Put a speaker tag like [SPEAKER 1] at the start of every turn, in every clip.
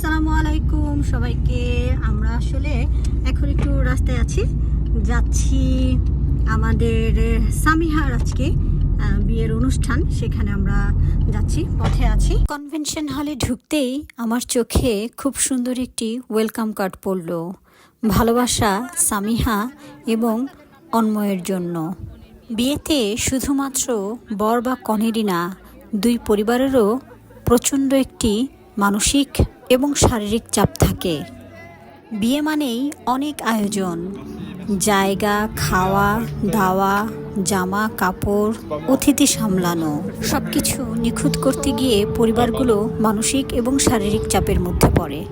[SPEAKER 1] আসসালামু আলাইকুম সবাইকে। আমরা আসলে এখন একটু রাস্তায় আছি। যাচ্ছি আমাদের সামিহার আজকে বিয়ের অনুষ্ঠান। সেখানে আমরা যাচ্ছি, পথে আছি। কনভেনশন হলে ঢুকতেই আমার চোখে খুব সুন্দর একটি ওয়েলকাম কার্ড পড়ল। ভালোবাসা, সামিহা এবং অন্ময়ের জন্য। বিয়েতে শুধুমাত্র বর বা কনেরই না, দুই পরিবারেরও প্রচণ্ড একটি মানসিক এবং শারীরিক চাপ থাকে। বিয়ে মানেই অনেক আয়োজন। জায়গা, খাওয়া, দাওয়া, জামা, কাপড়, অতিথি সামলানো সব কিছু নিখুঁত করতে গিয়ে পরিবারগুলো মানসিক এবং শারীরিক চাপের মধ্যে পড়ে।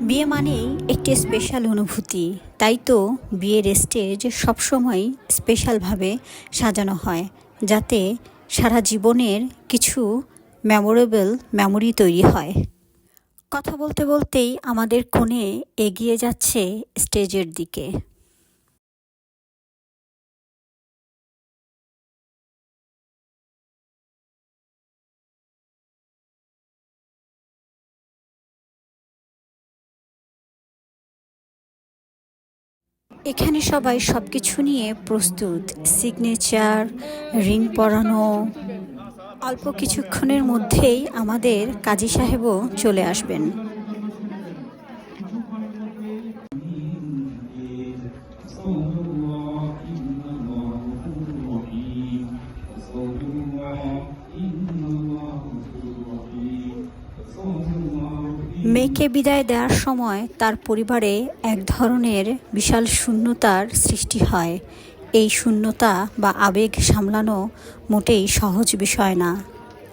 [SPEAKER 1] বিয়ে মানেই একটি স্পেশাল অনুভূতি। তাই তো বিয়ের স্টেজ সবসময় স্পেশালভাবে সাজানো হয়, যাতে সারা জীবনের কিছু মেমোরেবল মেমোরি তৈরি হয়। কথা বলতে বলতেই আমাদের কোণে এগিয়ে যাচ্ছে স্টেজের দিকে। এখানে সবাই সব কিছু নিয়ে প্রস্তুত। সিগনেচার রিং পরানো অল্প কিছুক্ষণের মধ্যেই আমাদের কাজী সাহেবও চলে আসবেন। মেয়েকে বিদায় দেওয়ার সময় তার পরিবারে এক ধরনের বিশাল শূন্যতার সৃষ্টি হয়। এই শূন্যতা বা আবেগ সামলানো মোটেই সহজ বিষয় না।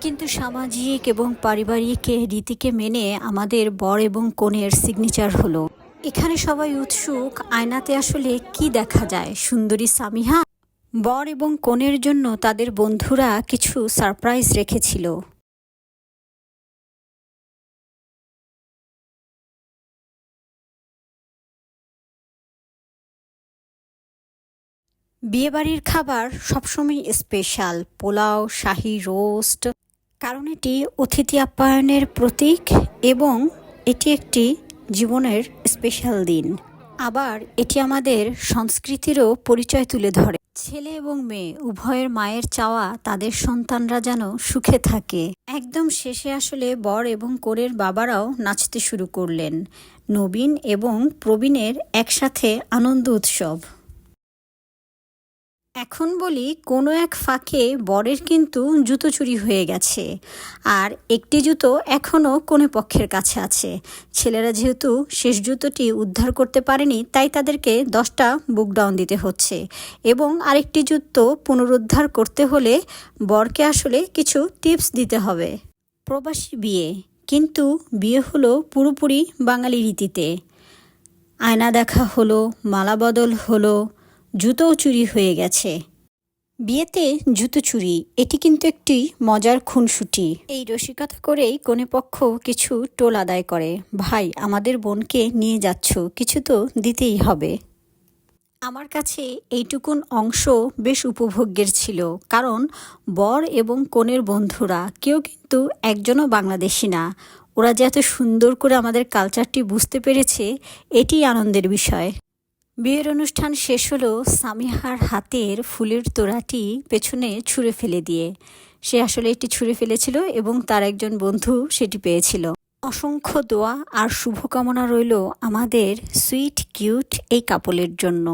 [SPEAKER 1] কিন্তু সামাজিক এবং পারিবারিক রীতিকে মেনে আমাদের বর এবং কনের সিগনেচার হলো। এখানে সবাই উৎসুক, আয়নাতে আসলে কি দেখা যায়? সুন্দরী সামিহা? বর এবং কনের জন্য তাদের বন্ধুরা কিছু সারপ্রাইজ রেখেছিল। বিয়েবাড়ির খাবার সবসময় স্পেশাল পোলাও, শাহি রোস্ট কারণ এটি অতিথি আপ্যায়নের প্রতীক এবং এটি একটি জীবনের স্পেশাল দিন। আবার এটি আমাদের সংস্কৃতিরও পরিচয় তুলে ধরে। ছেলে এবং মেয়ে, উভয়ের মায়ের চাওয়া তাদের সন্তানরা যেন সুখে থাকে। একদম শেষে আসলে বর এবং কোরের বাবারাও নাচতে শুরু করলেন। নবীন এবং প্রবীণের একসাথে আনন্দ উৎসব। এখন বলি কোনো এক ফাঁকে বরের কিন্তু জুতো চুরি হয়ে গেছে। আর একটি জুতো এখনও কোনো পক্ষের কাছে আছে। ছেলেরা যেহেতু শেষ জুতোটি উদ্ধার করতে পারেনি, তাই তাদেরকে দশটা বুক ডাউন দিতে হচ্ছে। এবং আরেকটি জুতো পুনরুদ্ধার করতে হলে বরকে আসলে কিছু টিপস দিতে হবে। প্রবাসী বিয়ে। কিন্তু বিয়ে হলো পুরোপুরি বাঙালি রীতিতে। আয়না দেখা হলো, মালা বদল হলো জুতোও চুরি হয়ে গেছে। বিয়েতে জুতো চুরি, এটি কিন্তু একটি মজার খুনসুটি। এই রসিকতা করেই কোনে পক্ষ কিছু টোল আদায় করে। ভাই, আমাদের বোনকে নিয়ে যাচ্ছ, কিছু তো দিতেই হবে। আমার কাছে এইটুকুন অংশ বেশ উপভোগ্যের ছিল, কারণ বর এবং কনের বন্ধুরা, কেউ কিন্তু একজনও বাংলাদেশি না। ওরা যে এত সুন্দর করে আমাদের কালচারটি বুঝতে পেরেছে এটি আনন্দের বিষয়। বিয়ের অনুষ্ঠান শেষ হলো সামিহার হাতের ফুলের তোড়াটি পেছনে ছুঁড়ে ফেলে দিয়ে। সে আসলে এটি ছুঁড়ে ফেলেছিল এবং তার একজন বন্ধু সেটি পেয়েছিল। অসংখ্য দোয়া আর শুভকামনা রইল আমাদের সুইট কিউট এই কাপলের জন্য।